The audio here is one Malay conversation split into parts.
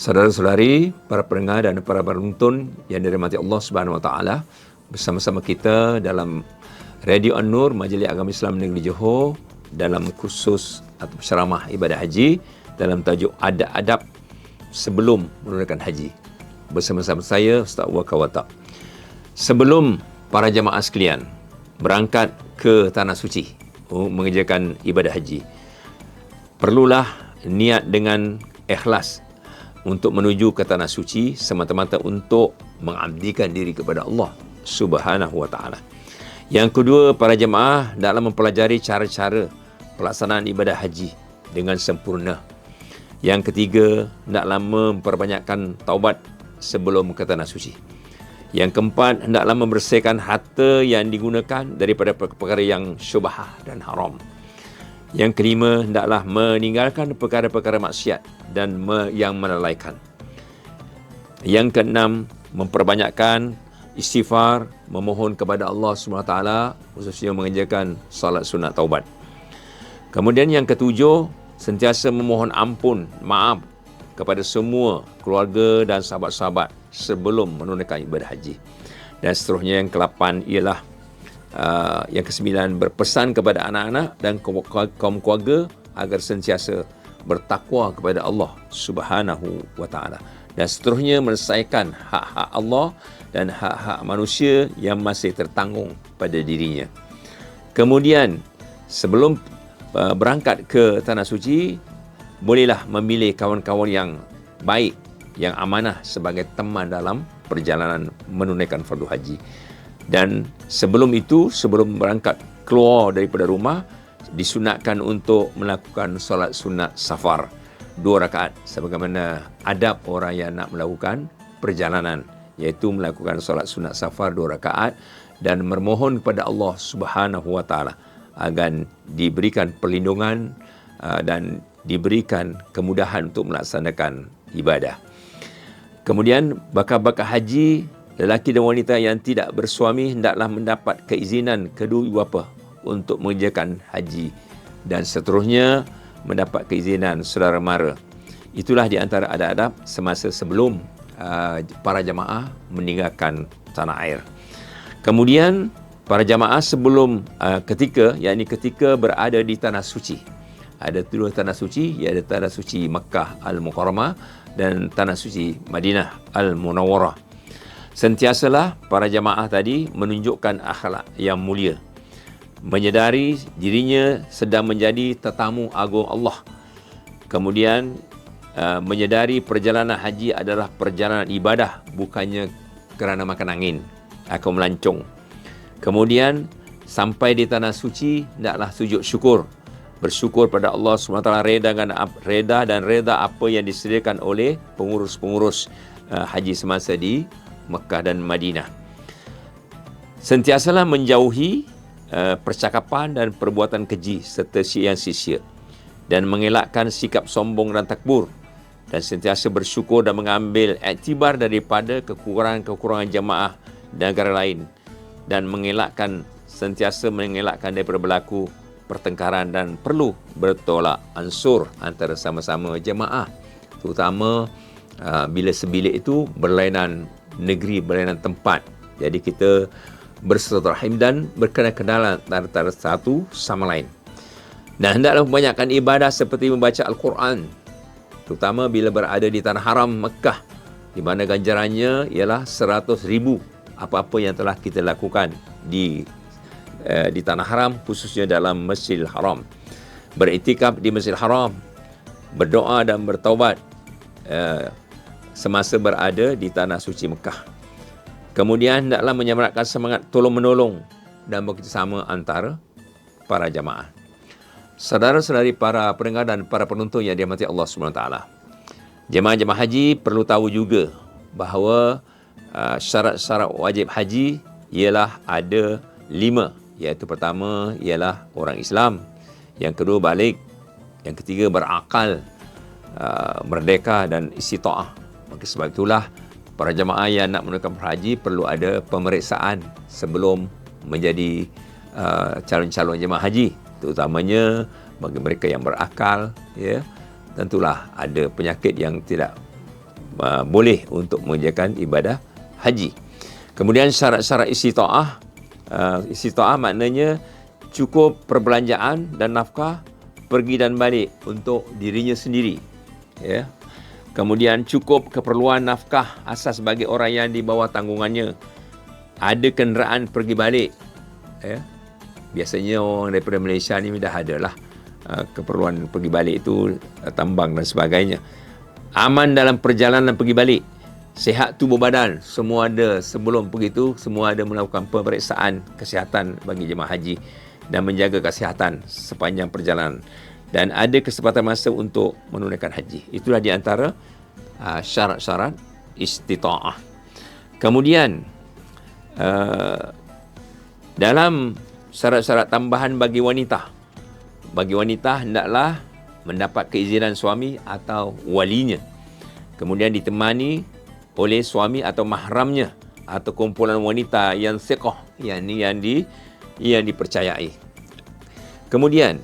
Saudara-saudari, para pendengar dan para penonton yang dirahmati Allah Subhanahu wa taala, bersama-sama kita dalam Radio An-Nur Majlis Agama Islam Negeri Johor dalam kursus atau ceramah ibadah haji dalam tajuk adab-adab sebelum menunaikan haji. Bersama-sama saya Ustaz Waka Watak. Sebelum para jemaah sekalian berangkat ke tanah suci mengerjakan ibadah haji, perlulah niat dengan ikhlas untuk menuju ke tanah suci semata-mata untuk mengabdikan diri kepada Allah Subhanahu wa taala. Yang kedua, para jemaah dalam mempelajari cara-cara pelaksanaan ibadah haji dengan sempurna. Yang ketiga, hendaklah memperbanyakkan taubat sebelum ke tanah suci. Yang keempat, hendaklah membersihkan harta yang digunakan daripada perkara yang syubhah dan haram. Yang kelima, hendaklah meninggalkan perkara-perkara maksiat dan me- yang melalaikan. Yang keenam, memperbanyakkan istighfar, memohon kepada Allah SWT, khususnya mengerjakan salat sunat taubat. Kemudian yang ketujuh, sentiasa memohon ampun, maaf kepada semua keluarga dan sahabat-sahabat sebelum menunaikan ibadah haji. Dan seterusnya yang kelapan ialah uh, yang kesembilan berpesan kepada anak-anak dan kaum keluarga agar sentiasa bertakwa kepada Allah Subhanahu wa taala dan seterusnya menyelesaikan hak-hak Allah dan hak-hak manusia yang masih tertanggung pada dirinya. Kemudian sebelum uh, berangkat ke tanah suci bolehlah memilih kawan-kawan yang baik yang amanah sebagai teman dalam perjalanan menunaikan fardu haji. Dan sebelum itu, sebelum berangkat keluar daripada rumah, disunatkan untuk melakukan solat sunat safar dua rakaat sebagaimana adab orang yang nak melakukan perjalanan iaitu melakukan solat sunat safar dua rakaat dan memohon kepada Allah Subhanahu wa taala agar diberikan perlindungan uh, dan diberikan kemudahan untuk melaksanakan ibadah. Kemudian bakal-bakal haji lelaki dan wanita yang tidak bersuami hendaklah mendapat keizinan kedua ibu bapa untuk mengerjakan haji dan seterusnya mendapat keizinan saudara mara. Itulah di antara adab-adab semasa sebelum uh, para jamaah meninggalkan tanah air. Kemudian para jamaah sebelum uh, ketika yakni ketika berada di tanah suci. Ada dua tanah suci, iaitu tanah suci Makkah Al-Mukarramah dan tanah suci Madinah Al-Munawwarah sentiasalah para jamaah tadi menunjukkan akhlak yang mulia. Menyedari dirinya sedang menjadi tetamu agung Allah. Kemudian uh, menyedari perjalanan haji adalah perjalanan ibadah bukannya kerana makan angin akan melancong. Kemudian sampai di tanah suci hendaklah sujud syukur. Bersyukur pada Allah SWT reda dan reda dan reda apa yang disediakan oleh pengurus-pengurus uh, haji semasa di Mekah dan Madinah. Sentiasalah menjauhi uh, percakapan dan perbuatan keji serta yang sisia dan mengelakkan sikap sombong dan takbur dan sentiasa bersyukur dan mengambil iktibar daripada kekurangan-kekurangan jemaah negara lain dan mengelakkan sentiasa mengelakkan daripada berlaku pertengkaran dan perlu bertolak ansur antara sama-sama jemaah terutama uh, bila sebilik itu berlainan negeri berlainan tempat. Jadi kita bersilaturahim dan berkenal-kenalan antara satu sama lain. Dan hendaklah membanyakkan ibadah seperti membaca Al-Quran. Terutama bila berada di tanah haram Mekah. Di mana ganjarannya ialah seratus ribu apa-apa yang telah kita lakukan di eh, di tanah haram khususnya dalam Masjidil Haram. Beriktikaf di Masjidil Haram, berdoa dan bertaubat eh, semasa berada di tanah suci Mekah. Kemudian hendaklah menyemarakkan semangat tolong-menolong dan bekerjasama antara para jamaah. Saudara-saudari para pendengar dan para penonton yang dirahmati Allah SWT. Jemaah-jemaah haji perlu tahu juga bahawa uh, syarat-syarat wajib haji ialah ada lima iaitu pertama ialah orang Islam yang kedua balik yang ketiga berakal uh, merdeka dan istita'ah maka sebab itulah para jemaah yang nak menunaikan haji perlu ada pemeriksaan sebelum menjadi uh, calon-calon jemaah haji. Terutamanya bagi mereka yang berakal ya tentulah ada penyakit yang tidak uh, boleh untuk mengerjakan ibadah haji. Kemudian syarat-syarat istita'ah uh, istita'ah maknanya cukup perbelanjaan dan nafkah pergi dan balik untuk dirinya sendiri ya kemudian cukup keperluan nafkah asas bagi orang yang di bawah tanggungannya. Ada kenderaan pergi balik ya. Biasanya orang daripada Malaysia ni dah ada lah uh, keperluan pergi balik itu uh, tambang dan sebagainya. Aman dalam perjalanan pergi balik. Sihat tubuh badan. Semua ada sebelum pergi itu semua ada melakukan pemeriksaan kesihatan bagi jemaah haji dan menjaga kesihatan sepanjang perjalanan dan ada kesempatan masa untuk menunaikan haji. Itulah di antara uh, syarat-syarat istita'ah. Kemudian uh, dalam syarat-syarat tambahan bagi wanita. Bagi wanita hendaklah mendapat keizinan suami atau walinya. Kemudian ditemani oleh suami atau mahramnya atau kumpulan wanita yang siqah yang yang di yang dipercayai. Kemudian,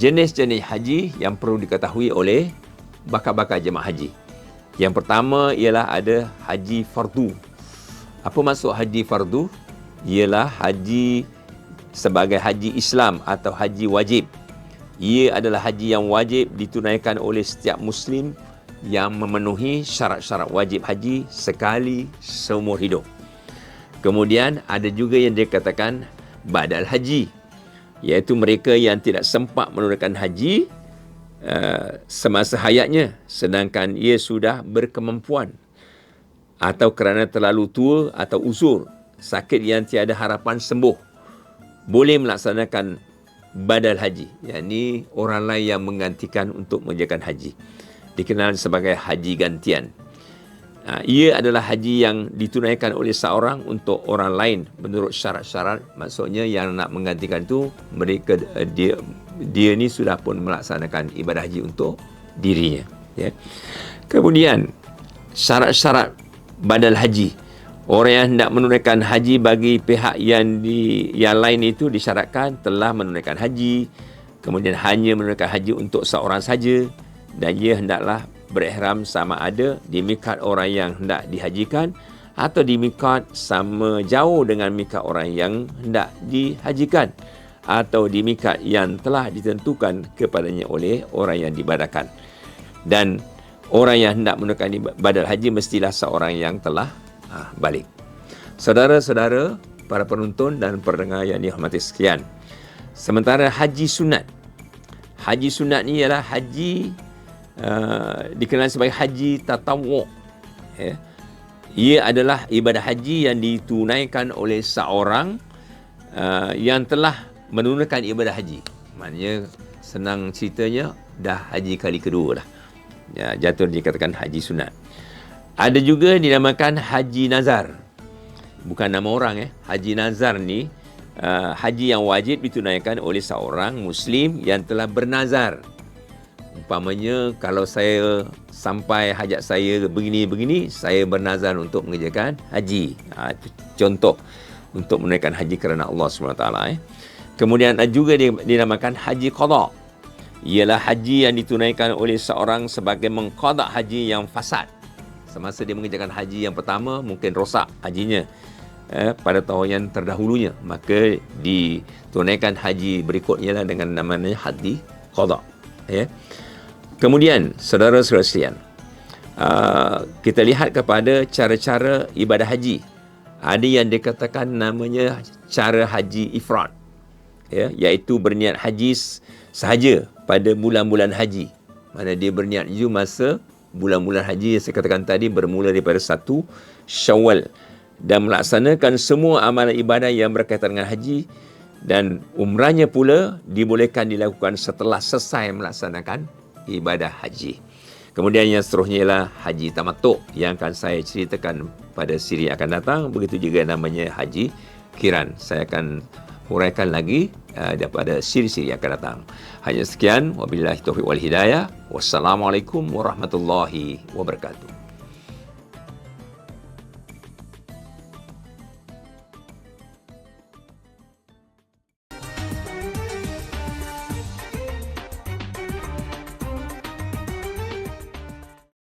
jenis-jenis haji yang perlu diketahui oleh bakal-bakal jemaah haji. Yang pertama ialah ada haji fardu. Apa maksud haji fardu? Ialah haji sebagai haji Islam atau haji wajib. Ia adalah haji yang wajib ditunaikan oleh setiap Muslim yang memenuhi syarat-syarat wajib haji sekali seumur hidup. Kemudian ada juga yang dikatakan badal haji iaitu mereka yang tidak sempat menunaikan haji uh, semasa hayatnya. Sedangkan ia sudah berkemampuan atau kerana terlalu tua atau uzur sakit yang tiada harapan sembuh boleh melaksanakan badal haji. Yakni orang lain yang menggantikan untuk menjalankan haji. Dikenal sebagai haji gantian ia adalah haji yang ditunaikan oleh seorang untuk orang lain menurut syarat-syarat. Maksudnya yang nak menggantikan tu mereka eh, dia dia ni sudah pun melaksanakan ibadah haji untuk dirinya ya. Kemudian syarat-syarat badal haji. Orang yang hendak menunaikan haji bagi pihak yang di yang lain itu disyaratkan telah menunaikan haji kemudian hanya menunaikan haji untuk seorang saja dan ia hendaklah berihram sama ada di mikat orang yang hendak dihajikan atau di mikat sama jauh dengan mikat orang yang hendak dihajikan atau di mikat yang telah ditentukan kepadanya oleh orang yang dibadakan. Dan orang yang hendak menunaikan badal haji mestilah seorang yang telah ha, balik. Saudara-saudara, para penonton dan pendengar yang dihormati sekian. Sementara haji sunat. Haji sunat ni ialah haji Uh, dikenal sebagai haji tatawu ya ia adalah ibadah haji yang ditunaikan oleh seorang uh, yang telah menunaikan ibadah haji. Maknanya senang ceritanya dah haji kali kedua lah. Ya jatuh dikatakan haji sunat. Ada juga dinamakan haji nazar. Bukan nama orang eh. Haji nazar ni uh, haji yang wajib ditunaikan oleh seorang muslim yang telah bernazar umpamanya kalau saya sampai hajat saya begini-begini saya bernazar untuk mengerjakan haji. Ha, contoh untuk menunaikan haji kerana Allah SWT eh. kemudian juga dinamakan haji qada ialah haji yang ditunaikan oleh seorang sebagai mengqada haji yang fasad. Semasa dia mengerjakan haji yang pertama mungkin rosak hajinya eh, pada tahun yang terdahulunya. Maka ditunaikan haji berikutnya lah dengan namanya haji qada ya Kemudian, saudara-saudara sekalian, uh, kita lihat kepada cara-cara ibadah haji. Ada yang dikatakan namanya cara haji ifrat. Ya, iaitu berniat haji sahaja pada bulan-bulan haji. Mana dia berniat itu masa bulan-bulan haji yang saya katakan tadi bermula daripada satu syawal. Dan melaksanakan semua amalan ibadah yang berkaitan dengan haji dan umrahnya pula dibolehkan dilakukan setelah selesai melaksanakan ibadah haji. Kemudian yang seterusnya ialah haji tamatuk yang akan saya ceritakan pada siri yang akan datang. Begitu juga namanya haji kiran. Saya akan huraikan lagi uh, daripada siri-siri yang akan datang. Hanya sekian. Wabillahi taufiq wal hidayah. Wassalamualaikum warahmatullahi wabarakatuh.